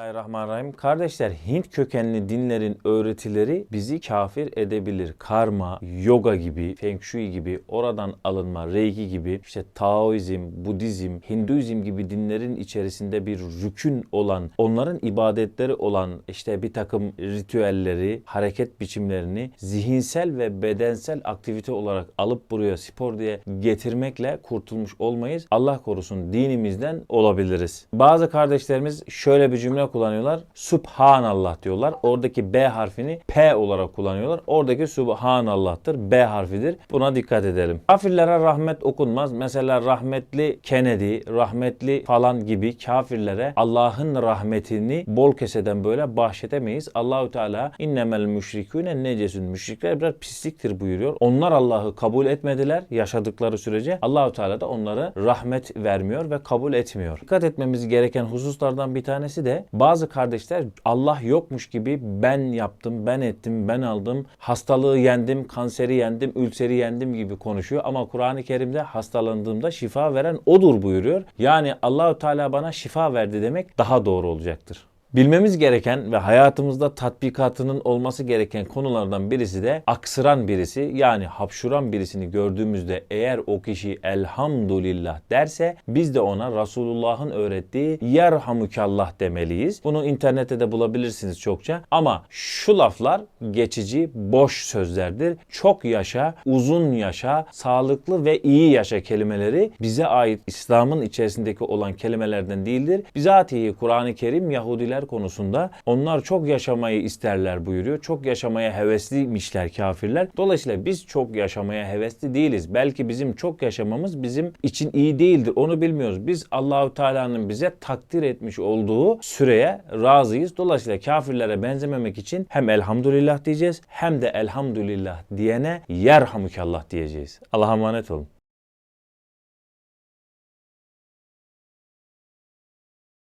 Bismillahirrahmanirrahim. Kardeşler Hint kökenli dinlerin öğretileri bizi kafir edebilir. Karma, yoga gibi, feng shui gibi, oradan alınma, reiki gibi, işte Taoizm, Budizm, Hinduizm gibi dinlerin içerisinde bir rükün olan, onların ibadetleri olan işte bir takım ritüelleri, hareket biçimlerini zihinsel ve bedensel aktivite olarak alıp buraya spor diye getirmekle kurtulmuş olmayız. Allah korusun dinimizden olabiliriz. Bazı kardeşlerimiz şöyle bir cümle kullanıyorlar. Subhanallah diyorlar. Oradaki B harfini P olarak kullanıyorlar. Oradaki Subhanallah'tır. B harfidir. Buna dikkat edelim. Kafirlere rahmet okunmaz. Mesela rahmetli Kennedy, rahmetli falan gibi kafirlere Allah'ın rahmetini bol keseden böyle bahşedemeyiz. Allahü Teala innemel müşrikûne necesün. Müşrikler biraz pisliktir buyuruyor. Onlar Allah'ı kabul etmediler yaşadıkları sürece. Allahü Teala da onları rahmet vermiyor ve kabul etmiyor. Dikkat etmemiz gereken hususlardan bir tanesi de bazı kardeşler Allah yokmuş gibi ben yaptım, ben ettim, ben aldım, hastalığı yendim, kanseri yendim, ülseri yendim gibi konuşuyor ama Kur'an-ı Kerim'de hastalandığımda şifa veren odur buyuruyor. Yani Allahü Teala bana şifa verdi demek daha doğru olacaktır. Bilmemiz gereken ve hayatımızda tatbikatının olması gereken konulardan birisi de aksıran birisi yani hapşuran birisini gördüğümüzde eğer o kişi elhamdülillah derse biz de ona Resulullah'ın öğrettiği yerhamukallah demeliyiz. Bunu internette de bulabilirsiniz çokça ama şu laflar geçici boş sözlerdir. Çok yaşa, uzun yaşa, sağlıklı ve iyi yaşa kelimeleri bize ait İslam'ın içerisindeki olan kelimelerden değildir. Bizatihi Kur'an-ı Kerim Yahudiler konusunda onlar çok yaşamayı isterler buyuruyor. Çok yaşamaya hevesliymişler kafirler. Dolayısıyla biz çok yaşamaya hevesli değiliz. Belki bizim çok yaşamamız bizim için iyi değildir. Onu bilmiyoruz. Biz Allahu Teala'nın bize takdir etmiş olduğu süreye razıyız. Dolayısıyla kafirlere benzememek için hem elhamdülillah diyeceğiz hem de elhamdülillah diyene yerhamukallah diyeceğiz. Allah'a emanet olun.